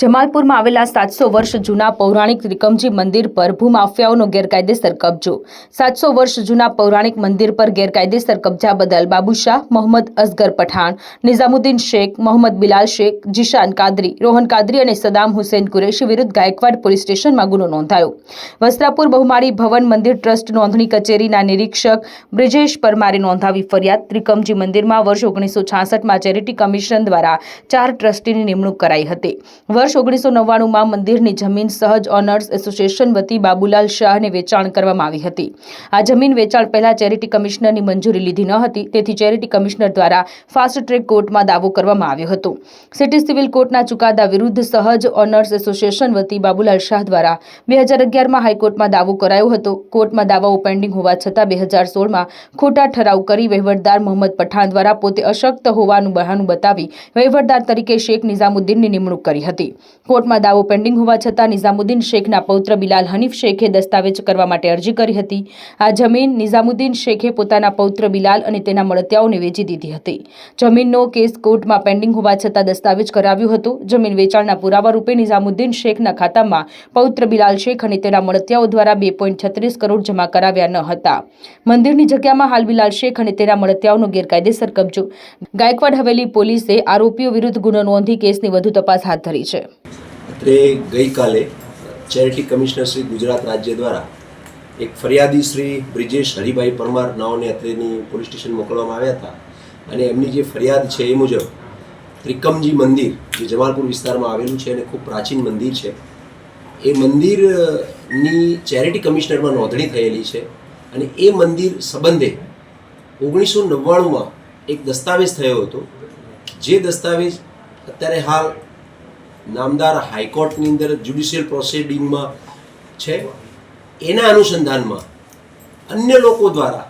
જમાલપુરમાં આવેલા સાતસો વર્ષ જૂના પૌરાણિક ત્રિકમજી મંદિર પર ભૂમાફિયાઓનો ગેરકાયદેસર કબજો. સાતસો વર્ષ જૂના પૌરાણિક મંદિર પર ગેરકાયદેસર કબજા બદલ બાબુશાહ મોહમ્મદ અસગર પઠાણ, નિઝામુદ્દીન શેખ, મોહમ્મદ બિલાલ શેખ, જીશાન કાદરી, રોહન કાદરી અને સદામ હુસેન કુરેશી વિરુદ્ધ ગાયકવાડ પોલીસ સ્ટેશનમાં ગુનો નોંધાયો. વસ્ત્રાપુર બહુમાળી ભવન મંદિર ટ્રસ્ટ નોંધણી કચેરીના નિરીક્ષક બ્રિજેશ પરમારે નોંધાવી ફરિયાદ. ત્રિકમજી મંદિરમાં વર્ષ ઓગણીસો છાસઠમાં ચેરિટી કમિશન દ્વારા ચાર ટ્રસ્ટીની નિમણૂક કરાઈ હતી. વર્ષ ઓગણીસો નવ્વાણુંમાં મંદિરની જમીન સહજ ઓનર્સ એસોસિએશન વતી બાબુલાલ શાહને વેચાણ કરવામાં આવી હતી. આ જમીન વેચાણ પહેલા ચેરિટી કમિશનરની મંજૂરી લીધી ન હતી, તેથી ચેરિટી કમિશનર દ્વારા ફાસ્ટ ટ્રેક કોર્ટમાં દાવો કરવામાં આવ્યો હતો. સિટી સિવિલ કોર્ટના ચુકાદા વિરુદ્ધ સહજ ઓનર્સ એસોસિએશન વતી બાબુલાલ શાહ દ્વારા બે હજાર અગિયારમાં હાઈકોર્ટમાં દાવો કરાયો હતો. કોર્ટમાં દાવાઓ પેન્ડિંગ હોવા છતાં બે હજાર સોળમાં ખોટા ઠરાવ કરી વહીવટદાર મોહમ્મદ પઠાણ દ્વારા પોતે અશક્ત હોવાનું બહાનું બતાવી વહીવટદાર તરીકે શેખ નિઝામુદ્દીનની નિમણૂક કરી હતી. કોર્ટમાં દાવો પેન્ડિંગ હોવા છતાં નિઝામુદ્દીન શેખના પૌત્ર બિલાલ હનીફ શેખે દસ્તાવેજ કરવા માટે અરજી કરી હતી. આ જમીન નિઝામુદ્દીન શેખે પોતાના પૌત્ર બિલાલ અને તેના મળતિયાઓને વેચી દીધી હતી. જમીનનો કેસ કોર્ટમાં પેન્ડિંગ હોવા છતાં દસ્તાવેજ કરાવ્યું હતું. જમીન વેચાણના પુરાવા રૂપે નિઝામુદ્દીન શેખના ખાતામાં પૌત્ર બિલાલ શેખ અને તેના મળતિયાઓ દ્વારા બે પોઈન્ટ છત્રીસ કરોડ જમા કરાવ્યા ન હતા. મંદિરની જગ્યામાં હાલ બિલાલ શેખ અને તેના મળતિયાઓનો ગેરકાયદેસર કબજો. ગાયકવાડ હવેલી પોલીસે આરોપીઓ વિરુદ્ધ ગુનો નોંધી કેસની વધુ તપાસ હાથ ધરી છે. અત્રે ગઈકાલે ચેરિટી કમિશનર શ્રી ગુજરાત રાજ્ય દ્વારા એક ફરિયાદી શ્રી બ્રિજેશ હરિભાઈ પરમાર નાઓને અત્રેની પોલીસ સ્ટેશન મોકલવામાં આવ્યા હતા. અને એમની જે ફરિયાદ છે એ મુજબ ત્રિકમજી મંદિર, જે જમાલપુર વિસ્તારમાં આવેલું છે અને ખૂબ પ્રાચીન મંદિર છે, એ મંદિરની ચેરિટી કમિશનરમાં નોંધણી થયેલી છે અને એ મંદિર સંબંધે ઓગણીસો નવ્વાણુંમાં એક દસ્તાવેજ થયો હતો. જે દસ્તાવેજ અત્યારે હાલ નામદાર હાઈકોર્ટની અંદર જ્યુડિશિયલ પ્રોસિડિંગમાં છે. એના અનુસંધાનમાં અન્ય લોકો દ્વારા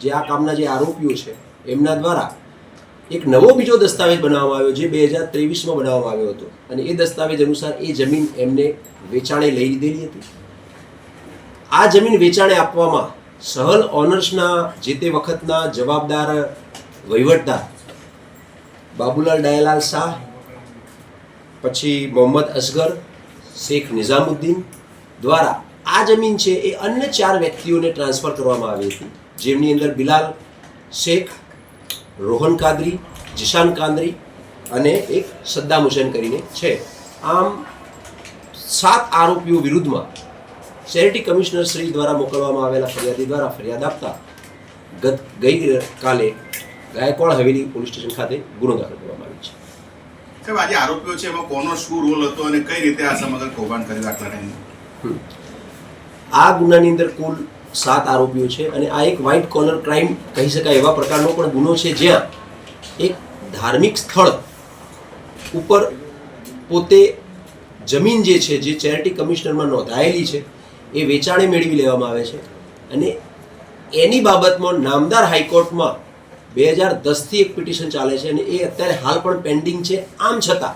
જે આ કામના જે આરોપીઓ છે, એમના દ્વારા એક નવો બીજો દસ્તાવેજ બનાવવામાં આવ્યો જે બે હજાર ત્રેવીસમાં બનાવવામાં આવ્યો હતો. અને એ દસ્તાવેજ અનુસાર એ જમીન એમને વેચાણે લઈ લીધેલી હતી. આ જમીન વેચાણે આપવામાં સહલ ઓનર્સના જે તે વખતના જવાબદાર વહીવટદાર બાબુલાલ ડાયલાલ શાહ પછી મોહમ્મદ અસગર શેખ નિઝામુદ્દીન દ્વારા આ જમીન છે એ અન્ય ચાર વ્યક્તિઓને ટ્રાન્સફર કરવામાં આવી હતી. જેમની અંદર બિલાલ, શેખ, રોહન કાદરી, જીશાન કાદરી અને એક સદ્દામ હુસેન કરીને છે. આમ સાત આરોપીઓ વિરુદ્ધમાં ચેરિટી કમિશનર શ્રી દ્વારા મોકલવામાં આવેલા ફરિયાદી દ્વારા ફરિયાદ આપતા ગત ગઈ કાલે ગાયકવાડ હવેલી પોલીસ સ્ટેશન ખાતે ગુનો દાખલ કરવામાં આવ્યો. સાહેબ આજે આરોપીઓ છે, એમાં કોનો શું રોલ હતો અને કઈ રીતે આ સમગ્ર કૌભાંડ કરી આટલા આ ગુનાની અંદર કુલ સાત આરોપીઓ છે અને આ એક વ્હાઇટ કોર્નર ક્રાઇમ કહી શકાય એવા પ્રકારનો પણ ગુનો છે, જ્યાં એક ધાર્મિક સ્થળ ઉપર પોતે જમીન જે છે, જે ચેરિટી કમિશનરમાં નોંધાયેલી છે, એ વેચાણે મેળવી લેવામાં આવે છે અને એની બાબતમાં નામદાર હાઈકોર્ટમાં બે હજાર દસથી એક પિટિશન ચાલે છે અને એ અત્યારે હાલ પણ પેન્ડિંગ છે. આમ છતાં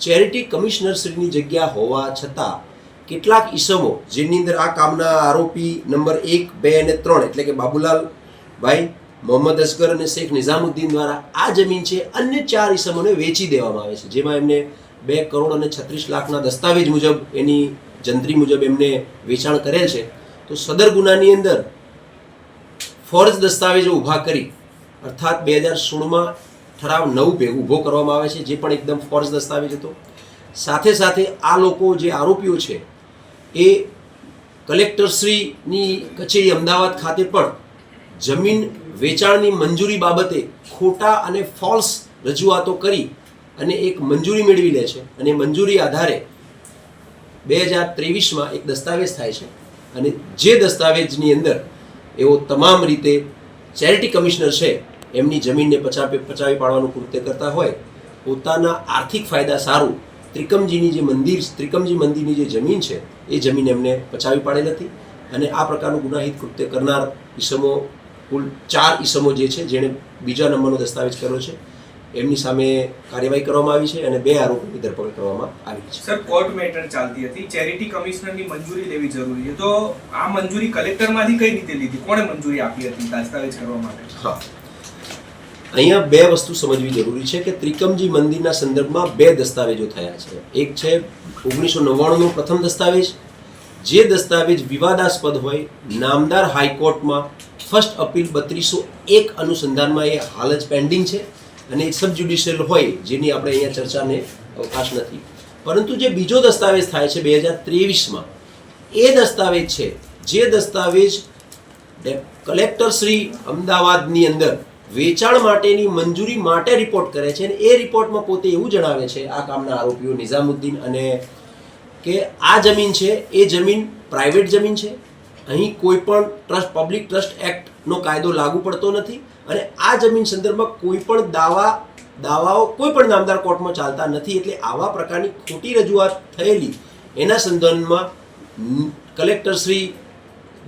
ચેરિટી કમિશનરશ્રીની જગ્યા હોવા છતાં, કેટલાક ઈસમો, જેની અંદર આ કામના આરોપી નંબર એક, બે અને ત્રણ, એટલે કે બાબુલાલ ભાઈ, મોહમ્મદ અસગર અને શેખ નિઝામુદ્દીન દ્વારા આ જમીન છે, અન્ય ચાર ઈસમોને વેચી દેવામાં આવે છે. જેમાં એમને બે કરોડ અને છત્રીસ લાખના દસ્તાવેજ મુજબ એની જંત્રી મુજબ એમને વેચાણ કરેલ છે. તો સદર ગુનાની અંદર ફોર્જ દસ્તાવેજો ઊભા કરી અર્થાત બે હજાર સોળમાં ઠરાવ નવ બે ઊભો કરવામાં આવે છે, જે પણ એકદમ ફોર્જ દસ્તાવેજ હતો. સાથે સાથે આ લોકો જે આરોપીઓ છે, એ કલેક્ટરશ્રીની કચેરી અમદાવાદ ખાતે પણ જમીન વેચાણની મંજૂરી બાબતે ખોટા અને ફોલ્સ રજૂઆતો કરી અને એક મંજૂરી મેળવી લે છે. અને મંજૂરી આધારે બે હજાર ત્રેવીસમાં એક દસ્તાવેજ થાય છે. અને જે દસ્તાવેજની અંદર એવો તમામ રીતે ચેરિટી કમિશનર છે એમની જમીનને પચાવી પચાવી પાડવાનું કૃત્ય કરતા હોય પોતાના આર્થિક ફાયદા સારું ત્રિકમજીની જે મંદિર ત્રિકમજી મંદિરની જે જમીન છે એ જમીન એમને પચાવી પાડેલ હતી અને આ પ્રકારનું ગુનાહિત કૃત્ય કરનાર ઈસમો કુલ ચાર ઈસમો જે છે જેણે બીજા નંબરનો દસ્તાવેજ કર્યો છે એમની સામે કાર્યવાહી કરવામાં આવી છે અને બે આરોપીની ધરપકડ કરવામાં આવી છે. સર કોર્ટ મેટર ચાલતી હતી. ચેરિટી કમિશનરની મંજૂરી લેવી જરૂરી છે. તો આ મંજૂરી કલેક્ટરમાંથી કઈ રીતે લીધી? કોણે મંજૂરી આપી હતી? દસ્તાવેજ કરવા માટે? હા. અહીંયા બે વસ્તુ સમજવી જરૂરી છે કે ત્રિકમજી મંદિરના સંદર્ભમાં બે દસ્તાવેજો થયા છે. એક છે ઓગણીસો નવ્વાણુંનો પ્રથમ દસ્તાવેજ. જે દસ્તાવેજ વિવાદાસ્પદ હોય, નામદાર હાઈકોર્ટમાં ફર્સ્ટ અપીલ બત્રીસો એક અનુસંધાનમાં એ હાલ જ પેન્ડિંગ છે અને સબ જ્યુડિશિયલ હોય જેની આપણે અહીંયા ચર્ચાને અવકાશ નથી. પરંતુ જે બીજો દસ્તાવેજ થાય છે બે હજાર ત્રેવીસમાં, એ દસ્તાવેજ છે. જે દસ્તાવેજ કલેક્ટર શ્રી અમદાવાદની અંદર વેચાણ માટેની મંજૂરી માટે રિપોર્ટ કરે છે અને એ રિપોર્ટમાં પોતે એવું જણાવે છે, આ કામના આરોપીઓ નિઝામુદ્દીન અને કે આ જમીન છે, એ જમીન પ્રાઇવેટ જમીન છે. અહીં કોઈ પણ ટ્રસ્ટ પબ્લિક ટ્રસ્ટ એક્ટનો કાયદો લાગુ પડતો નથી અને આ જમીન સંદર્ભમાં કોઈ પણ દાવા, દાવાઓ કોઈ પણ નામદાર કોર્ટમાં ચાલતા નથી એટલે આવા પ્રકારની ખોટી રજૂઆત થયેલી, એના સંદર્ભમાં કલેક્ટરશ્રી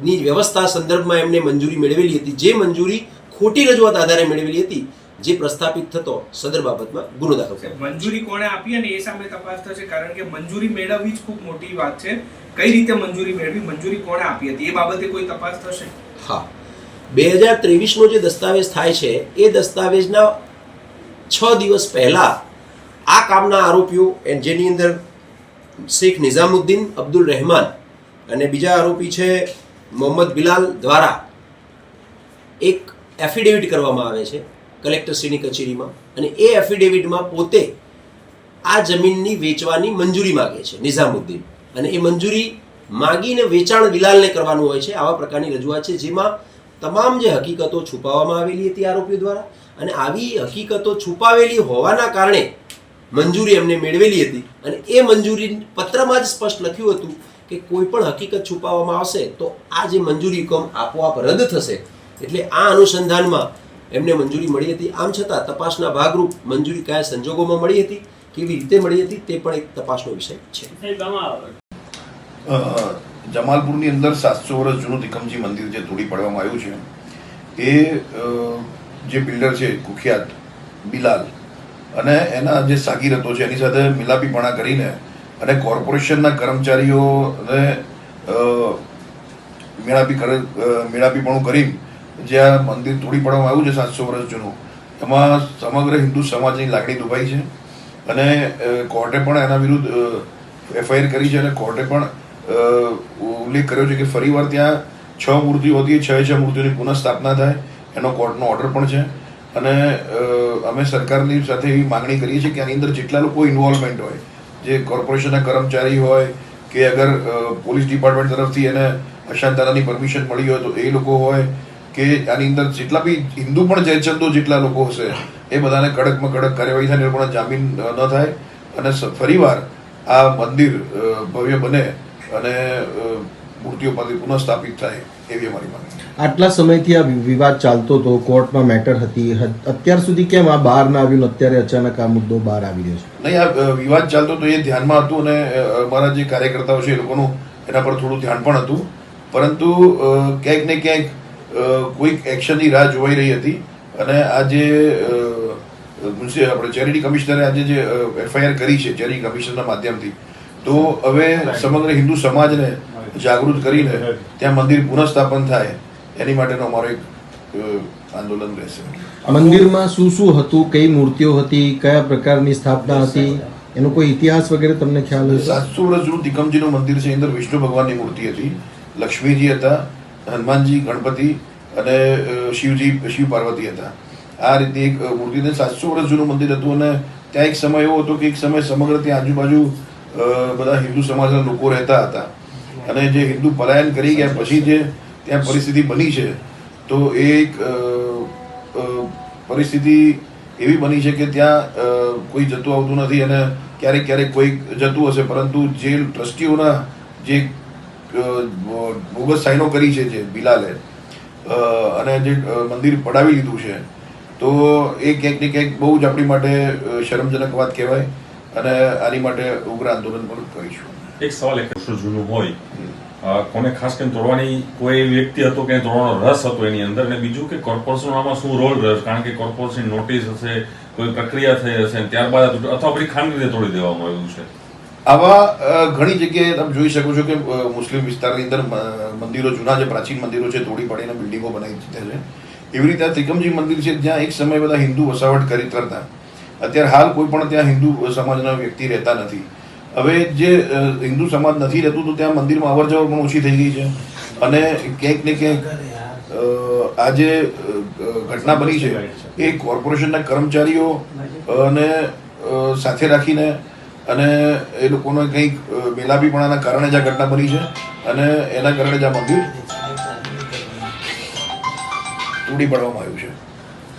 ની વ્યવસ્થા સંદર્ભમાં એમને મંજૂરી મેળવેલી હતી. જે મંજૂરી ખોટી રજૂઆત આધારે મેળવેલી હતી જે પ્રસ્થાપિત થતો સદર બાબતમાં ગુનો દાખલ મંજૂરી કોણે આપી અને એ સામે તપાસ થશે? કારણ કે મંજૂરી મેળવવી જ ખૂબ મોટી વાત છે. કઈ રીતે મંજૂરી મેળવી? મંજૂરી કોણે આપી હતી? એ બાબતે કોઈ તપાસ થશે? હા. બે હજાર ત્રેવીસનો જે દસ્તાવેજ થાય છે એ દસ્તાવેજના છ દિવસ પહેલા આ કામના આરોપીઓ જેની અંદર શેખ નિઝામુદ્દીન અબ્દુલ રહેમાન અને બીજા આરોપી છે મોહમ્મદ બિલાલ દ્વારા એક એફિડેવિટ કરવામાં આવે છે કલેક્ટરશ્રીની કચેરીમાં. અને એ એફિડેવિટમાં પોતે આ જમીનની વેચવાની મંજૂરી માગે છે, નિઝામુદ્દીન. અને એ મંજૂરી માગીને વેચાણ બિલાલને કરવાનું હોય છે, આવા પ્રકારની રજૂઆત છે, જેમાં તમામ જે હકીકતો છુપાવવામાં આવેલી હતી આરોપીઓ દ્વારા. અને આવી હકીકતો છુપાવેલી હોવાના કારણે મંજૂરી એમને મેળવેલી હતી. અને એ મંજૂરી પત્રમાં જ સ્પષ્ટ લખ્યું હતું કે કોઈ પણ હકીકત છુપાવવામાં આવશે તો આ જે મંજૂરી હુકમ આપોઆપ રદ થશે. એટલે આ અનુસંધાનમાં એમને મંજૂરી મળી હતી. આમ છતાં તપાસના ભાગરૂપ મંજૂરી કયા સંજોગોમાં મળી હતી, કેવી રીતે મળી હતી, તે પણ એક તપાસનો વિષય છે. જમાલપુરની અંદર સાતસો વર્ષ જૂનું ત્રિકમજી મંદિર જે તોડી પાડવામાં આવ્યું છે, એ જે બિલ્ડર છે કુખ્યાત બિલાલ, અને એના જે સાગીરતો છે, એની સાથે મિલાપીપણા કરીને અને કોર્પોરેશનના કર્મચારીઓને મેળાપી મેળાપીપણું કરી જે આ મંદિર તોડી પાડવામાં આવ્યું છે સાતસો વર્ષ જૂનું, એમાં સમગ્ર હિન્દુ સમાજની લાગણી દુભાઈ છે. અને કોર્ટે પણ એના વિરુદ્ધ એફઆઈઆર કરી છે અને કોર્ટે પણ ઉલ્લેખ કર્યો છે કે ફરીવાર ત્યાં છ મૂર્તિઓ હતી છ છ મૂર્તિઓની પુનઃસ્થાપના થાય, એનો કોર્ટનો ઓર્ડર પણ છે. અને અમે સરકારની સાથે એવી માંગણી કરીએ છીએ કે આની અંદર જેટલા લોકો ઇન્વોલ્વમેન્ટ હોય, જે કોર્પોરેશનના કર્મચારી હોય, કે અગર પોલીસ ડિપાર્ટમેન્ટ તરફથી એને અશાંતતાની પરમિશન મળી હોય તો એ લોકો હોય કે આની અંદર જેટલા બી હિન્દુ પણ જયચંદો જેટલા લોકો હશે એ બધાને કડકમાં કડક કાર્યવાહી થાય અને જામીન ન થાય. અને ફરીવાર આ મંદિર ભવ્ય બને અને મૂર્તિઓ પાછી પુનઃસ્થાપિત થાય એવી અમારી માંગ આટલા સમયથી આ વિવાદ ચાલતો હતો કોર્ટમાં મેટર હતી અત્યાર સુધી કેમ આ બહાર ના આવ્યું અત્યારે અચાનક આ મુદ્દો બહાર આવી રહ્યો છે? નહીં આ વિવાદ ચાલતો તો એ ધ્યાનમાં હતું અને અમારા જે કાર્યકર્તાઓ છે એ લોકોનું એના પર થોડું ધ્યાન પણ હતું. પરંતુ ક્યાંક ને ક્યાંક કોઈક એક્શનની રાહ જોવાઈ રહી હતી. અને આજે આપણે ચેરિટી કમિશનરે આજે જે એફઆઈઆર કરી છે ચેરિટી કમિશનના માધ્યમથી તો હવે સમગ્ર હિન્દુ સમાજને જાગૃત કરીને ત્યાં મંદિર પુનઃસ્થાપન થાય એની માટેનો અમારો એક આંદોલન રહેશે. મંદિરમાં શું શું હતું કઈ મૂર્તિઓ હતી કયા પ્રકારની સ્થાપના હતી એનો કોઈ ઇતિહાસ વગેરે તમને ખ્યાલ હશે? સાતસો વર્ષ જૂનું તિકમજીનું મંદિર છે અંદર વિષ્ણુ ભગવાનની મૂર્તિ હતી લક્ષ્મીજી હતા હનુમાનજી, ગણપતિ અને શિવજી, શિવ પાર્વતી હતા. આ રીતે એક મૂર્તિને સાતસો વર્ષ જૂનું મંદિર હતું અને ત્યાં એક સમય એવો હતો કે એક સમય સમગ્ર ત્યાં આજુબાજુ બધા હિન્દુ સમાજના લોકો રહેતા હતા. અને જે હિન્દુ પલાયન કરી ગયા પછી જે ત્યાં પરિસ્થિતિ બની છે, તો એ એક પરિસ્થિતિ એવી બની છે કે ત્યાં કોઈ જતું આવતું નથી અને ક્યારેક ક્યારેક કોઈ જતું હશે. પરંતુ જે ટ્રસ્ટીઓના જે બોગસ સાઈનો કરી છે જે બિલાલે. અને જે મંદિર પડાવી લીધું છે. તો એ ક્યાંક ને ક્યાંક બહુ જ આપણી માટે શરમજનક વાત કહેવાય અને આની માટે ઉગ્ર આંદોલન પણ કરીશું. એક સવાલ એક વર્ષો જૂનું હોય. કોને ખાસ કરીને તોડવાની કોઈ વ્યક્તિ હતો કે તોડવાનો રસ હતો એની અંદર? ને બીજું કે કોર્પોરેશન આમાં શું રોલ રહ્યો? કારણ કે કોર્પોરેશન નોટિસ હશે કોઈ પ્રક્રિયા થઈ હશે ત્યારબાદ અથવા પછી ખાનગી રીતે તોડી દેવામાં આવ્યું છે. આવા ઘણી જગ્યાએ તમે જોઈ શકો છો કે મુસ્લિમ વિસ્તારની અંદર મંદિરો, જૂના જે પ્રાચીન મંદિરો છે, તોડી પાડીને બિલ્ડિંગો બનાવી દીધા છે. એવી રીતે આ ત્રિકમજી મંદિર છે, જ્યાં એક સમય બધા હિન્દુ વસાવટ કરી કરતા અત્યારે હાલ કોઈ પણ ત્યાં હિન્દુ સમાજના વ્યક્તિ રહેતા નથી. હવે જે હિન્દુ સમાજ નથી રહેતું, તો ત્યાં મંદિરમાં અવર જવર પણ ઓછી થઈ ગઈ છે. અને ક્યાંક ને ક્યાંક આ જે ઘટના બની છે, એ કોર્પોરેશનના કર્મચારીઓ અને સાથે રાખીને અને એ લોકોને કંઈક અ, કારણે જ આ ઘટના બની છે અને એના કારણે જ આ મંદિર તૂટી પાડવામાં આવ્યું છે.